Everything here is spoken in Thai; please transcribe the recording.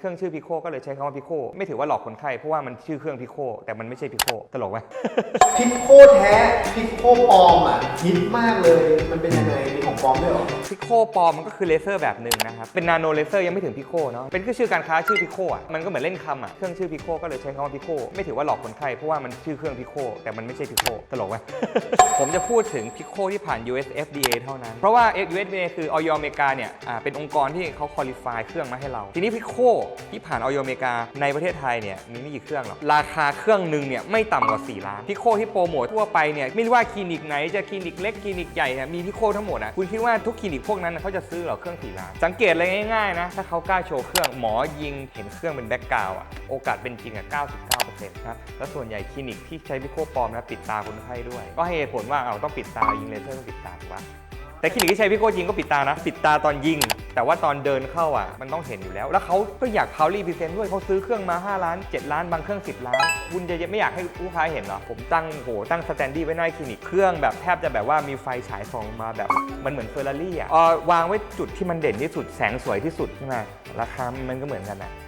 เครื่องชื่อพิโคก็เลยใช้คำว่าพิโคไม่ถือว่าหลอกคนไข้เพราะว่ามันชื่อเครื่องพิโคแต่มันไม่ใช่พิโคตลกไหม พิกโคแท้พิกโคปลอมอะฮิตมากเลยมันเป็นยังไง องปลอมด้วยเหรอพิโคปลอมมันก็คือเลเซอร์แบบหนึ่งนะครับเป็นนาโนเลเซอร์ยังไม่ถึงพิโคเนาะเป็นคือชื่อการค้าชื่อพิโคอะมันก็เหมือนเล่นคำอะเครื่องชื่อพิโคก็เลยใช้คำว่าพิโคไม่ถือว่าหลอกคนไข้เพราะว่ามันชื่อเครื่องพิโคแต่มันไม่ใช่พิโคตลกไหม ผมจะพูดถึงพิโคที่ผ่าน US FDA เท่านั้น เพราะว่า US FDA คือออยอเมริกาเนี่ยอ่าเป็นองค์กรที่เขาคุริฟายเครื่องมาให้เรา ทีนี้พิโคที่ผ่านออยอเมริกาในประเทศไทยเนี่ยมีไม่กี่เครื่องหรอกราคาเครื่องหนึ่งเนี่ยไม่ต่ำกว่า4ล้านพิโคที่โปรโมททั่วไปเนี่ยไม่ว่าคลินิกไหนจะคลินิกเล็กคลินิกใหญ่เนี่ยมีพิโคทั้งหมดอะคุณคิดิดว่าทุกคลินิกพวกนั้นนะเขาจะซื้อเหรอเครื่องสีล้าน สังเกตเลยง่ายๆนะ ถ้าเขากล้าโชว์เครื่องหมอยิงเห็นเครื่องเป็นแบ็กกราวอะโอกาสเป็นจริงอะ99%นะแล้วส่วนใหญ่คลินิกที่ใช้พิโคปลอมนะปิดตาคนไข้ด้วย ก็ให้เหตุผลว่าเอาต้องปิดตายิงเลเซอร์ต้องปิดตาถูกปะ แต่คลินิกที่ใช้พิโคจริงก็ปิดตานะ ปิดตาตอนยิง แต่ว่าตอนเดินเข้าอะ มันต้องเห็นอยู่แล้ว แล้วเขาก็อยากพาวลี่พรีเซนต์ด้วยเขาซื้อเครื่องมา 5 ล้าน 7 ล้าน บางเครื่อง 10 ล้าน คุณจะไม่อยากให้ลูกค้าเห็นเหรอ ผมตั้งโหตั้งสแตนดี้ไว้หน้าคลินิก เครื่องแบบแทบจะแบบว่ามีไฟฉายส่องมาแบบมันเหมือนเฟอร์รารี่อะออวางไว้จุดที่มันเด่นที่สุดแสงสวยที่สุดใช่ไหมราคามันก็เหมือนกันนะ